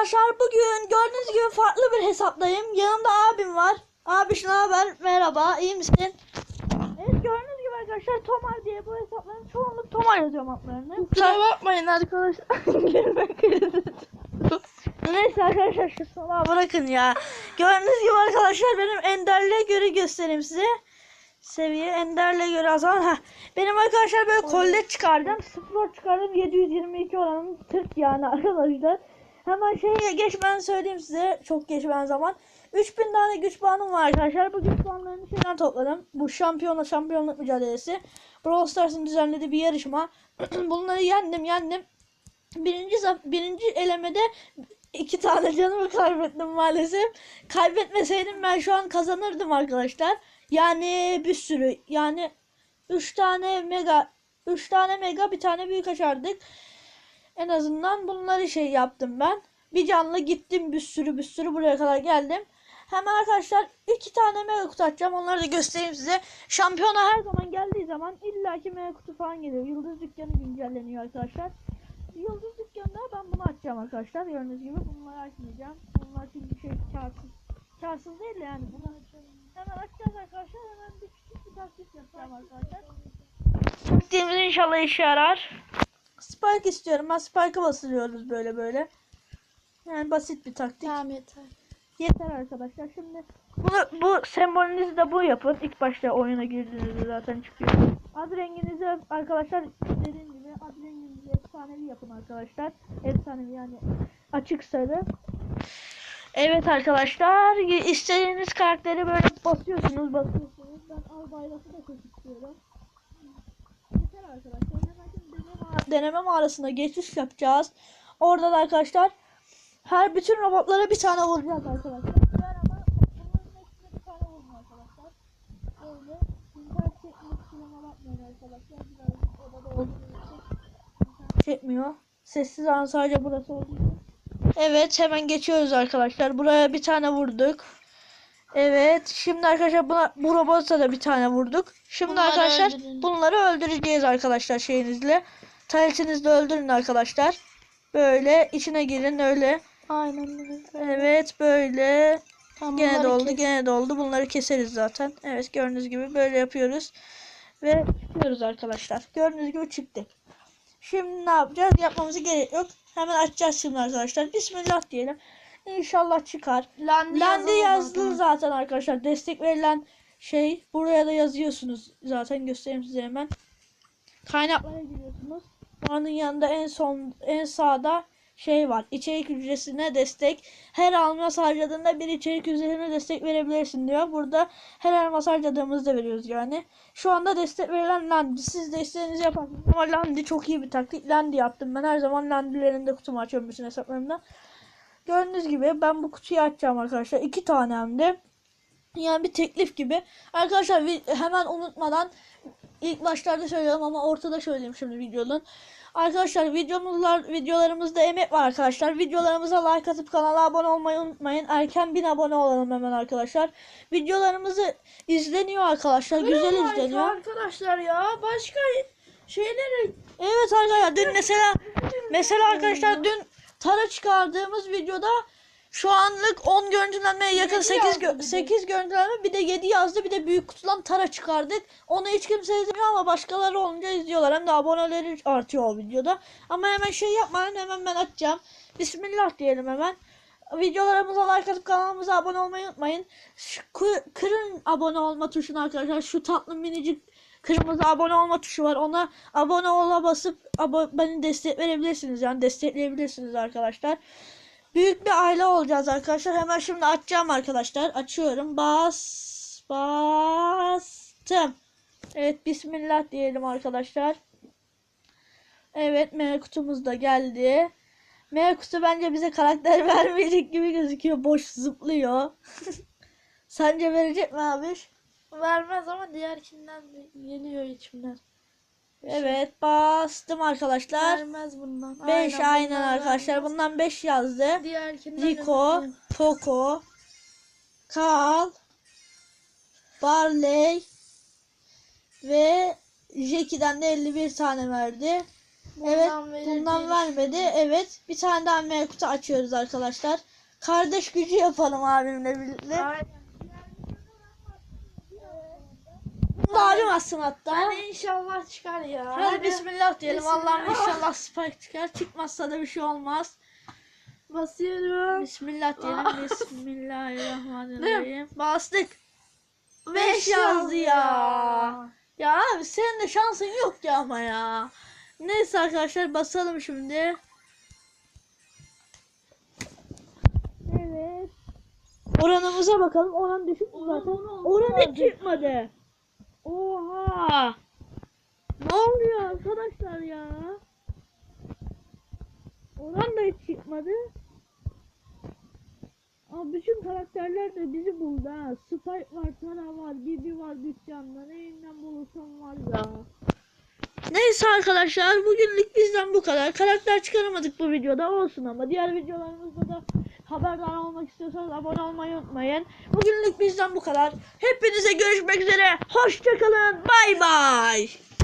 arkadaşlar bugün gördüğünüz gibi farklı bir hesaptayım. Yanımda abim var. Abi ne haber? Merhaba. iyi misin? Evet gördüğünüz gibi arkadaşlar Tomar diye bu hesapların çoğunluk Tomar yazıyorum adlarını. Kusura bakmayın arkadaşlar. Neyse arkadaşlar şu salağı bırakın ya. Gördüğünüz gibi arkadaşlar benim Ender'le göre göstereyim size. Seviye Ender'le göre o zaman ha. Benim arkadaşlar böyle kollet çıkardım. Spor çıkardım 722 oranım 40 yani arkadaşlar. Hemen şeye geçmeden söyleyeyim size. Çok geçmeden zaman. 3000 tane güç puanım var arkadaşlar. Bu güç puanlarını şeyden topladım. Bu şampiyonla şampiyonluk mücadelesi. Brawl Stars'ın düzenlediği bir yarışma. Bunları yendim yendim. Birinci, birinci elemede iki tane canımı kaybettim maalesef. Kaybetmeseydim ben şu an kazanırdım arkadaşlar. Yani bir sürü yani 3 tane mega 3 tane mega bir tane büyük açardık. En azından bunları şey yaptım ben. Bir canlı gittim bir sürü bir sürü buraya kadar geldim. Hemen arkadaşlar iki tane mega kutu açacağım. Onları da göstereyim size. Şampiyona her zaman geldiği zaman illaki mega kutu falan geliyor. Yıldız dükkanı güncelleniyor arkadaşlar. Yıldız dükkanında ben bunu açacağım arkadaşlar. Gördüğünüz gibi bunları açmayacağım. Bunlar çünkü şey karsız. Karsız değil de yani. Bunları hemen açacağız arkadaşlar. Hemen bir küçük bir taktik yapacağım arkadaşlar. Taktiğimiz inşallah işe yarar. Spike istiyorum. Ben Spike'a basılıyoruz böyle böyle. Yani basit bir taktik. Tamam yeter. Yeter arkadaşlar. Şimdi bunu bu sembolünüzü de bu yapın. İlk başta oyuna girdiğinizde zaten çıkıyor. Ad renginizi arkadaşlar dediğim gibi ad renginizi efsanevi yapın arkadaşlar. Efsanevi yani açık sarı. Evet arkadaşlar istediğiniz karakteri böyle basıyorsunuz basıyorsunuz. Ben al bayrası da çok istiyorum. Yeter arkadaşlar. Hemen şimdi deneme, mağarasına geçiş yapacağız. Orada da arkadaşlar her bütün robotlara bir tane vuracağız arkadaşlar. Ben ama bunların hepsine bir tane vurun arkadaşlar. Böyle internet çekmek için ama bakmayın arkadaşlar. Birazcık odada olduğu için internet çekmiyor. Sessiz an sadece burası olduğu için. Evet hemen geçiyoruz arkadaşlar. Buraya bir tane vurduk. Evet şimdi arkadaşlar buna, bu robota da bir tane vurduk. Şimdi Bunları arkadaşlar öldürün. bunları öldüreceğiz arkadaşlar şeyinizle. Taletinizle öldürün arkadaşlar. Böyle içine girin öyle. Aynen öyle. Evet böyle. Tamam, Gene doldu kes. gene doldu. Bunları keseriz zaten. Evet gördüğünüz gibi böyle yapıyoruz. Ve çıkıyoruz arkadaşlar. Gördüğünüz gibi çıktık. Şimdi ne yapacağız? Yapmamıza gerek yok. Hemen açacağız şimdi arkadaşlar. Bismillah diyelim. İnşallah çıkar. Landi yazalım yazdı zaten arkadaşlar. Destek verilen şey buraya da yazıyorsunuz. Zaten göstereyim size hemen. Kaynaklara giriyorsunuz. Onun yanında en son en sağda şey var. İçerik ücretine destek. Her elmas harcadığında bir içerik üzerine destek verebilirsin diyor. Burada her elmas harcadığımızda veriyoruz yani. Şu anda destek verilen Landi. Siz de istediğinizi yaparsınız. Ama Landi çok iyi bir taktik. Landi yaptım. Ben her zaman Landi'lerinde kutumu açıyorum bütün hesaplarımda. Gördüğünüz gibi ben bu kutuyu açacağım arkadaşlar. iki tane hem de. Yani bir teklif gibi. Arkadaşlar hemen unutmadan ilk başlarda söylüyorum ama ortada söyleyeyim şimdi videonun. Arkadaşlar videomuzlar videolarımızda emek var arkadaşlar. Videolarımıza like atıp kanala abone olmayı unutmayın. Erken 1000 abone olalım hemen arkadaşlar. Videolarımızı izleniyor arkadaşlar. Güzel Harika izleniyor. Arkadaşlar ya başka şeyleri Evet arkadaşlar dün mesela mesela arkadaşlar dün Tara çıkardığımız videoda şu anlık 10 görüntülenmeye yakın Yedi 8 yazdı bir de. 8 görüntülenme bir de 7 yazdı bir de büyük kutudan Tara çıkardık. Onu hiç kimse izlemiyor ama başkaları olunca izliyorlar. Hem de aboneleri artıyor o videoda. Ama hemen şey yapmayın hemen ben açacağım. Bismillah diyelim hemen. Videolarımıza like atıp kanalımıza abone olmayı unutmayın. Şu, kı- kırın abone olma tuşunu arkadaşlar. Şu tatlı minicik kırmızı abone olma tuşu var. Ona abone ola basıp abo beni destek verebilirsiniz. Yani destekleyebilirsiniz arkadaşlar. Büyük bir aile olacağız arkadaşlar. Hemen şimdi açacağım arkadaşlar. Açıyorum. Bas bastım. Evet bismillah diyelim arkadaşlar. Evet M kutumuz da geldi. M kutu bence bize karakter vermeyecek gibi gözüküyor. Boş zıplıyor. Sence verecek mi abi? vermez ama diğerkinden de geliyor içimden. Evet bastım arkadaşlar. Vermez bundan. 5 aynen bundan arkadaşlar. vermez. Bundan 5 yazdı. Rico, vermez. Poco, Carl, Barley ve Jackie'den de 51 tane verdi. Evet Bundan verir bundan vermedi. Evet bir tane daha meyve kutu açıyoruz arkadaşlar. Kardeş gücü yapalım abimle birlikte. Aynen. Atsın hatta. Yani inşallah çıkar ya. Hadi bismillah diyelim. Allah'ım inşallah spike çıkar. Çıkmazsa da bir şey olmaz. Basıyorum. Bismillah diyelim. Ah. Bismillahirrahmanirrahim. Bastık. Beş yazdı ya. ya. Ya abi senin de şansın yok ya ama ya. Neyse arkadaşlar basalım şimdi. Evet. Oranımıza bakalım. Oran düşük mü zaten? Oran hiç çıkmadı. Oha. Ne oluyor arkadaşlar ya? Oran da hiç çıkmadı. Abi bütün karakterler de bizi buldu ha. Spike var, Tara var, Bibi var dükkanda. Neyinden bulursam var ya. Neyse arkadaşlar bugünlük bizden bu kadar. Karakter çıkaramadık bu videoda olsun ama diğer videolarımızda da haberdar olmak istiyorsanız abone olmayı unutmayın. Bugünlük bizden bu kadar. Hepinize görüşmek üzere. Hoşçakalın. Bay bay.